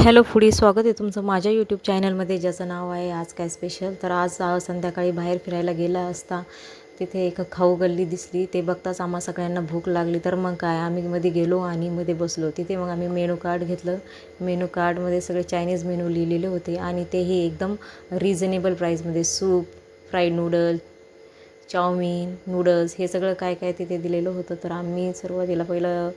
Hello foodie स्वागत आहे तुमचं माझ्या यूट्यूब चॅनलमध्ये ज्याचं नाव आहे आज काय स्पेशल तर आज संध्याकाळी बाहेर फिरायला गेला असता तिथे एक खाऊ गल्ली दिसली. ते बघताच आम्हा सगळ्यांना भूक लागली. तर मग काय आम्ही मध्ये गेलो आणि मध्ये बसलो. तिथे मग आम्ही मेनू कार्ड घेतलं. मेनू कार्डमध्ये सगळे चायनीज मेनू लिहिलेले होते आणि तेही एकदम रिझनेबल प्राईजमध्ये soup fried noodle chow mein noodles हे सगळं काय काय तिथे दिलेलं होतं. तर आम्ही सुरुवातीला पहिलं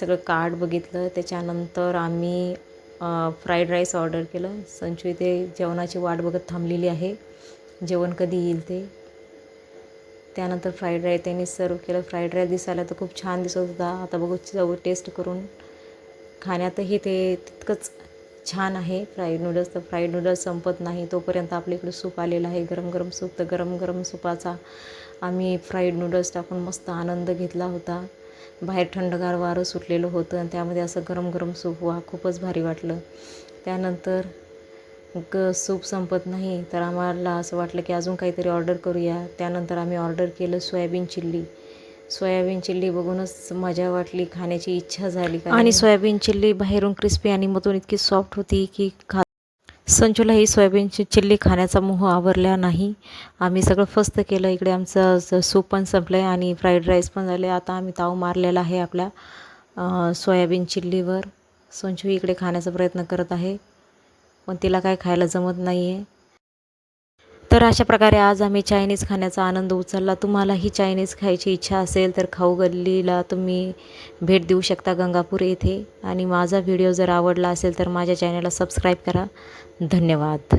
सगळं कार्ड बघितलं. त्याच्यानंतर आम्ही फ्राईड राईस ऑर्डर केलं. संचू इथे जेवणाची वाट बघत थांबलेली आहे. जेवण कधी येईल ते. त्यानंतर फ्राईड राईस त्यांनी सर्व केलं. फ्राईड राईस दिसायला तर खूप छान दिसत होता. आता बघू चव टेस्ट करून खाण्यातही ते तितकंच छान आहे. फ्राईड नूडल्स तर फ्राईड नूडल्स संपत नाही. तोपर्यंत आपल्या इकडे सूप आलेलं आहे. गरम गरम सूप. तर गरम गरम सूपाचा आम्ही फ्राईड नूडल्स टाकून मस्त आनंद घेतला होता. बाहेर थंडगार वारं सुटलेलं होतं आणि त्यामध्ये असं गरम गरम सूप वा खूपच भारी वाटलं. त्यानंतर ग सूप संपत नाही तर आम्हाला असं वाटलं की अजून काहीतरी ऑर्डर करूया. त्यानंतर आम्ही ऑर्डर केलं सोयाबीन चिल्ली. सोयाबीन चिल्ली बघूनच मजा वाटली खाण्याची इच्छा झाली. आणि सोयाबीन चिल्ली बाहेरून क्रिस्पी आणि मधून इतकी सॉफ्ट होती की खा संचूला ही सोयाबीनची चिल्ली खाण्याचा मोह आवरला नाही. आम्ही सगळं फस्त केलं. इकडे आमचं स- सूप पण संपलं आहे आणि फ्राईड राईस पण झाले. आता आम्ही ताव मारलेला आहे आपल्या सोयाबीन चिल्लीवर. संचू इकडे खाण्याचा प्रयत्न करत आहे पण तिला काय खायला जमत नाही आहे तर अशा प्रकारे आज आम्ही चायनीज खाण्याचा आनंद उचलला. तुम्हालाही चायनीज खायची इच्छा असेल तर खाऊ गल्लीला तुम्ही भेट देऊ शकता गंगापूर येथे. आणि माझा व्हिडिओ जर आवडला असेल तर माझ्या चॅनलला सबस्क्राईब करा. धन्यवाद.